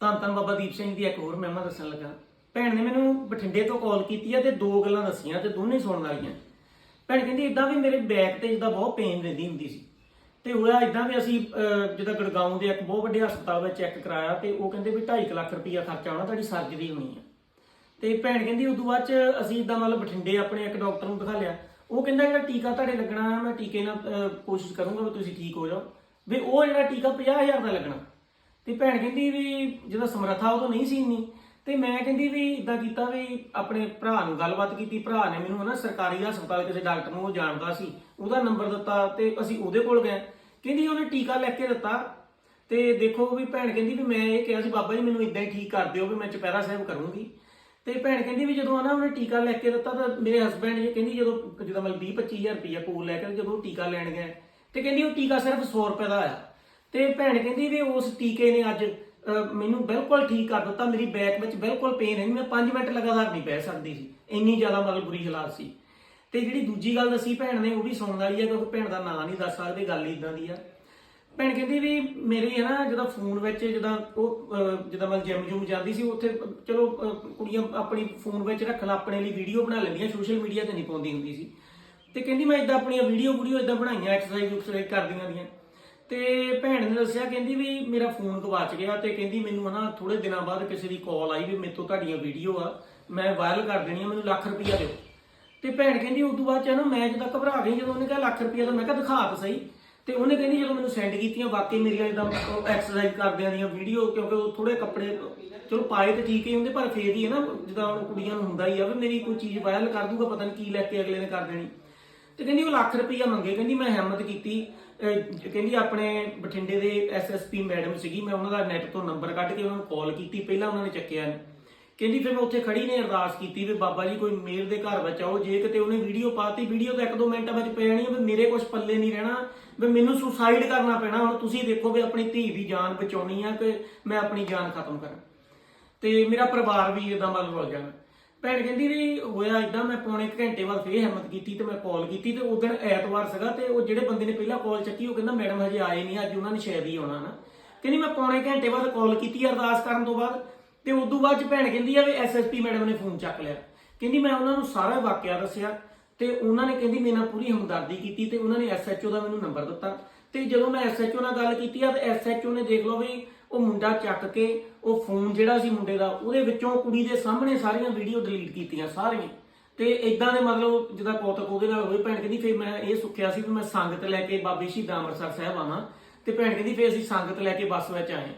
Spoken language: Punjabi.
ਧੰਨ ਧੰਨ ਬਾਬਾ ਦੀਪ ਸਿੰਘ ਦੀ ਇੱਕ ਹੋਰ ਮਹਿਮਾ ਦੱਸਣ ਲੱਗਾ। ਭੈਣ ਨੇ ਮੈਨੂੰ ਬਠਿੰਡੇ ਤੋਂ ਕਾਲ ਕੀਤੀ ਆ ਤੇ ਦੋ ਗੱਲਾਂ ਦੱਸੀਆਂ ਤੇ ਦੋਨੇ ਸੁਣਨ ਵਾਲੀਆਂ। ਭੈਣ ਕਹਿੰਦੀ ਇਦਾਂ ਵੀ ਮੇਰੇ ਬੈਕ ਤੇ ਜਿੱਦਾਂ ਬਹੁਤ ਪੇਨ ਰਹਿੰਦੀ ਹੁੰਦੀ ਸੀ। ਤੇ ਹੋਇਆ ਇਦਾਂ ਵੀ ਅਸੀਂ ਅਹ, ਜਿੱਦਾਂ ਗੜਗਾਉਂ ਦੇ ਇੱਕ ਬਹੁਤ ਵੱਡੇ ਹਸਪਤਾਲ ਵਿੱਚ ਚੈੱਕ ਕਰਾਇਆ ਤੇ ਉਹ ਕਹਿੰਦੇ ਵੀ 2.5 ਲੱਖ ਰੁਪਈਆ ਖਰਚਾ ਆਉਣਾ ਤੁਹਾਡੀ ਸਰਜਰੀ ਹੋਣੀ ਆ। ਤੇ ਭੈਣ ਕਹਿੰਦੀ ਉਦੋਂ ਬਾਅਦ ਚ ਅਸੀਂ ਇਦਾਂ ਮਤਲਬ ਬਠਿੰਡੇ ਆਪਣੇ ਇੱਕ ਡਾਕਟਰ ਨੂੰ ਦਿਖਾ ਲਿਆ। ਉਹ ਕਹਿੰਦਾ ਜਿਹੜਾ ਟੀਕਾ ਤੁਹਾਡੇ ਲੱਗਣਾ ਮੈਂ ਟੀਕੇ ਨਾਲ ਕੋਸ਼ਿਸ਼ ਕਰੂੰਗਾ ਵੀ ਤੁਸੀਂ ਠੀਕ ਹੋ ਜਾਓ। ਵੀ ਉਹ ਜਿਹੜਾ ਟੀਕਾ 50000 ਦਾ ਲੱਗਣਾ। ਤੇ ਭੈਣ ਕਹਿੰਦੀ ਵੀ ਜਦੋਂ ਸਮਰੱਥਾ ਉਦੋਂ ਨਹੀਂ ਸੀ ਇੰਨੀ, ਤੇ ਮੈਂ ਕਹਿੰਦੀ ਵੀ ਇਦਾਂ ਕੀਤਾ ਵੀ ਆਪਣੇ ਭਰਾ ਨੂੰ ਗੱਲਬਾਤ ਕੀਤੀ, ਭਰਾ ਨੇ ਮੈਨੂੰ ਨਾ ਸਰਕਾਰੀ ਹਸਪਤਾਲ ਕਿਸੇ ਡਾਕਟਰ ਨੂੰ ਉਹ ਜਾਣਦਾ ਸੀ, ਉਹਦਾ ਨੰਬਰ ਦਿੱਤਾ ਤੇ ਅਸੀਂ ਉਹਦੇ ਕੋਲ ਗਏ। ਕਹਿੰਦੀ ਉਹਨੇ ਟੀਕਾ ਲੈ ਕੇ ਦਿੱਤਾ ਤੇ ਦੇਖੋ ਵੀ ਭੈਣ ਕਹਿੰਦੀ ਵੀ ਮੈਂ ਇਹ ਕਿਹਾ ਸੀ, ਬਾਬਾ ਜੀ ਮੈਨੂੰ ਇਦਾਂ ਹੀ ਠੀਕ ਕਰ ਦਿਓ ਵੀ ਮੈਂ ਚੁਪਹਿਰਾ ਸਾਹਿਬ ਕਰੂੰਗੀ। ਤੇ ਭੈਣ ਕਹਿੰਦੀ ਵੀ ਜਦੋਂ ਨਾ ਉਹਨੇ ਟੀਕਾ ਲੈ ਕੇ ਦਿੱਤਾ ਤਾਂ ਮੇਰੇ ਹਸਬੰਡ ਜੀ ਕਹਿੰਦੀ ਜਦੋਂ ਜਦੋਂ ਮੈਂ 20 25000 ਰੁਪਇਆ ਕੋਲ ਲੈ ਕੇ ਜਦੋਂ ਟੀਕਾ ਲੈਣ ਗਿਆ ਤੇ ਕਹਿੰਦੀ ਉਹ ਟੀਕਾ ਸਿਰਫ 100 ਰੁਪਏ ਦਾ ਆਇਆ। ਤੇ ਭੈਣ ਕਹਿੰਦੀ ਵੀ ਉਸ ਟੀਕੇ ਨੇ ਅੱਜ ਮੈਨੂੰ ਬਿਲਕੁਲ ਠੀਕ ਕਰ ਦਿੱਤਾ ਮੇਰੀ ਬੈਕ ਵਿੱਚ ਬਿਲਕੁਲ ਪੇਨ ਹੈ ਮੈਂ 5 ਮਿੰਟ ਲਗਾਤਾਰ ਨਹੀਂ ਬਹਿ ਸਕਦੀ ਸੀ ਇੰਨੀ ਜ਼ਿਆਦਾ ਮਤਲਬ ਬੁਰੀ ਹਾਲਾਤ ਸੀ। ਤੇ ਜਿਹੜੀ ਦੂਜੀ ਗੱਲ ਦੱਸੀ ਭੈਣ ਨੇ ਉਹ ਵੀ ਸੁਣਨ ਵਾਲੀ ਹੈ ਕਿਉਂਕਿ ਭੈਣ ਦਾ ਨਾਂ ਨਹੀਂ ਦੱਸ ਸਕਦੇ ਗੱਲ ਹੀ ਇਦਾਂ ਦੀ ਆ। ਭੈਣ ਕਹਿੰਦੀ ਵੀ ਮੇਰੀ ਹੈ ਨਾ ਜਦੋਂ ਫੋਨ ਵਿੱਚ ਜਦੋਂ ਉਹ ਅਹ, ਜਦੋਂ ਮੈਂ ਜਿਮ ਜੂਮ ਜਾਂਦੀ ਸੀ ਉੱਥੇ ਚਲੋ ਕੁੜੀਆਂ ਆਪਣੀ ਫੋਨ ਵਿੱਚ ਰੱਖਣ ਆਪਣੇ ਲਈ ਵੀਡੀਓ ਬਣਾ ਲੈਂਦੀਆਂ ਸੋਸ਼ਲ ਮੀਡੀਆ ਤੇ ਨਹੀਂ ਪਾਉਂਦੀ ਹੁੰਦੀ ਸੀ। ਤੇ ਕਹਿੰਦੀ ਮੈਂ ਇਦਾਂ ਆਪਣੀਆਂ ਵੀਡੀਓ ਵੀਡੀਓ ਇਦਾਂ ਬਣਾਈਆਂ ਐਕਸਰਸਾਈਜ਼ ਐਕਸਰਸਾਈਜ਼ ਕਰਦੀਆਂ ਦੀਆਂ ਤੇ ਭੈਣ ਨੇ ਦੱਸਿਆ, ਕਹਿੰਦੀ ਵੀ ਮੇਰਾ ਫੋਨ ਗਵਾਚ ਗਿਆ ਤੇ ਕਹਿੰਦੀ ਮੈਨੂੰ ਹਨਾ ਥੋੜੇ ਦਿਨਾਂ ਬਾਅਦ ਕਿਸੇ ਦੀ ਕਾਲ ਆਈ ਵੀ ਮੇਰੇ ਤੋਂ ਤੁਹਾਡੀਆਂ ਵੀਡੀਓ ਆ, ਮੈਂ ਵਾਇਰਲ ਕਰ ਦੇਣੀ ਆ, ਮੈਨੂੰ ਲੱਖ ਰੁਪਈਆ ਦਿਓ। ਤੇ ਭੈਣ ਕਹਿੰਦੀ ਉਸ ਤੋਂ ਬਾਅਦ ਚ ਨਾ ਮੈਂ ਜਦੋਂ ਘਬਰਾ ਗਈ, ਜਦੋਂ ਉਹਨੇ ਕਿਹਾ ਲੱਖ ਰੁਪਈਆ ਤਾਂ ਮੈਂ ਕਿਹਾ ਦਿਖਾ ਤਾਂ ਸਹੀ। ਤੇ ਉਹਨੇ ਕਹਿੰਦੀ ਜਦੋਂ ਮੈਨੂੰ ਸੈਂਡ ਕੀਤੀਆਂ, ਵਾਕਈ ਮੇਰੀਆਂ ਇਦਾਂ ਐਕਸਰਸਾਈਜ਼ ਕਰਦਿਆਂ ਦੀਆਂ ਵੀਡੀਓ ਕਿਉਂਕਿ ਉਹ ਥੋੜੇ ਕੱਪੜੇ ਚਲੋ ਪਾਏ ਤੇ ਠੀਕ ਹੀ ਹੁੰਦੇ, ਪਰ ਫੇਰ ਹੀ ਹੈ ਨਾ ਜਿੱਦਾਂ ਕੁੜੀਆਂ ਨੂੰ ਹੁੰਦਾ ਹੀ ਆ ਵੀ ਮੇਰੀ ਕੋਈ ਚੀਜ਼ ਵਾਇਰਲ ਕਰ ਦੂਗਾ, ਪਤਾ ਨਹੀਂ ਕੀ ਲੈ ਕੇ ਅਗਲੇ ਨੇ ਕਰ ਦੇਣੀ। ਤੇ ਕਹਿੰਦੀ ਉਹ ਲੱਖ ਰੁਪਈਆ ਮੰਗੇ, ਕਹਿੰਦੀ ਮੈਂ ਹਿੰਮਤ ਕੀਤੀ। ਅਹ, ਕਹਿੰਦੀ ਆਪਣੇ ਬਠਿੰਡੇ ਦੇ ਐਸਐਸਪੀ ਮੈਡਮ ਸੀਗੀ, ਮੈਂ ਉਹਨਾਂ ਦਾ ਨੈਟ ਤੋਂ ਨੰਬਰ ਕੱਢ ਕੇ ਉਹਨਾਂ ਨੂੰ ਕਾਲ ਕੀਤੀ, ਪਹਿਲਾਂ ਉਹਨਾਂ ਨੇ ਚੱਕਿਆ ਨਹੀਂ ਕਹਿੰਦੀ ਫਿਰ ਮੈਂ ਉੱਥੇ ਖੜੀ ਨੇ ਅਰਦਾਸ ਕੀਤੀ ਵੀ ਬਾਬਾ ਜੀ ਕੋਈ ਮੇਰ ਦੇ ਘਰ ਬਚਾਓ ਜੇ ਕਿਤੇ ਉਹਨੇ ਵੀਡੀਓ ਪਾਤੀ ਵੀਡੀਓ ਤਾਂ ਇੱਕ ਦੋ ਮਿੰਟਾਂ ਵਿੱਚ ਪੈ ਜਾਣੀ ਵੀ ਮੇਰੇ ਕੁਝ ਪੱਲੇ ਨਹੀਂ ਰਹਿਣਾ, ਵੀ ਮੈਨੂੰ ਸੁਸਾਈਡ ਕਰਨਾ ਪੈਣਾ, ਹੁਣ ਤੁਸੀਂ ਦੇਖੋ ਵੀ ਆਪਣੀ ਧੀ ਦੀ ਜਾਨ ਬਚਾਉਣੀ ਆ ਕਿ ਮੈਂ ਆਪਣੀ ਜਾਨ ਖਤਮ ਕਰਾਂ। ਤੇ ਮੇਰਾ ਪਰਿਵਾਰ ਵੀ ਇਦਾਂ ਵੱਲ ਰੁਲ ਜਾਣਾ ਭੈਣ ਕਹਿੰਦੀ ਵੀ ਹੋਇਆ ਇਦਾਂ ਮੈਂ ਪੌਣੇ ਕੁ ਘੰਟੇ ਬਾਅਦ ਫੇਰ ਹਿੰਮਤ ਕੀਤੀ ਤੇ ਮੈਂ ਕਾਲ ਕੀਤੀ ਤੇ ਉਸ ਦਿਨ ਐਤਵਾਰ ਸੀਗਾ ਤੇ ਉਹ ਜਿਹੜੇ ਬੰਦੇ ਨੇ ਪਹਿਲਾਂ ਕਾਲ ਚੱਕੀ, ਉਹ ਕਹਿੰਦਾ ਮੈਡਮ ਹਜੇ ਆਏ ਨਹੀਂ, ਅੱਜ ਉਹਨਾਂ ਨੇ ਸ਼ਾਇਦ ਹੀ ਆਉਣਾ ਨਾ। ਕਹਿੰਦੀ ਮੈਂ ਪੌਣੇ ਘੰਟੇ ਬਾਅਦ ਕਾਲ ਕੀਤੀ ਅਰਦਾਸ ਕਰਨ ਤੋਂ ਬਾਅਦ ਤੇ ਉਦੋਂ ਬਾਅਦ ਚ ਭੈਣ ਕਹਿੰਦੀ ਆ ਵੀ ਐਸਐਸਪੀ ਮੈਡਮ ਨੇ ਫੋਨ ਚੱਕ ਲਿਆ। ਕਹਿੰਦੀ ਮੈਂ ਉਹਨਾਂ ਨੂੰ ਸਾਰਾ ਵਾਕਿਆ ਦੱਸਿਆ ਤੇ ਉਹਨਾਂ ਨੇ ਕਹਿੰਦੀ ਮੇਰੇ ਨਾਲ ਪੂਰੀ ਹਮਦਰਦੀ ਕੀਤੀ ਤੇ ਉਹਨਾਂ ਨੇ ਐਸਐਚਓ ਦਾ ਮੈਨੂੰ ਨੰਬਰ ਦਿੱਤਾ। ਤੇ ਜਦੋਂ ਮੈਂ ਐਸਐਚਓ ਨਾਲ ਗੱਲ ਕੀਤੀ ਆ ਤੇ ਐਸਐਚਓ ਨੇ ਦੇਖ ਲਓ ਵੀ ਉਹ ਮੁੰਡਾ ਚੱਕ ਕੇ ਉਹ ਫੋਨ ਜਿਹੜਾ ਸੀ ਮੁੰਡੇ ਦਾ, ਉਹਦੇ ਵਿੱਚੋਂ ਕੁੜੀ ਦੇ ਸਾਹਮਣੇ ਸਾਰੀਆਂ ਵੀਡੀਓ ਡਿਲੀਟ ਕੀਤੀਆਂ, ਸਾਰੀਆਂ। ਤੇ ਇਦਾਂ ਦੇ ਮਤਲਬ ਜਿਹਦਾ ਕੌਤਕ ਉਹਦੇ ਨਾਲ ਹੋਏ, ਭੈਣ ਕਹਿੰਦੀ ਫਿਰ ਮੈਂ ਇਹ ਸੁੱਖਿਆ ਸੀ ਵੀ ਮੈਂ ਸੰਗਤ ਲੈ ਕੇ ਬਾਬੇ ਸ਼ਹੀਦਾਂ ਅੰਮ੍ਰਿਤਸਰ ਸਾਹਿਬ ਆਵਾਂ। ਤੇ ਭੈਣ ਕਹਿੰਦੀ ਫਿਰ ਅਸੀਂ ਸੰਗਤ ਲੈ ਕੇ ਬੱਸ ਵਿੱਚ ਆਏ।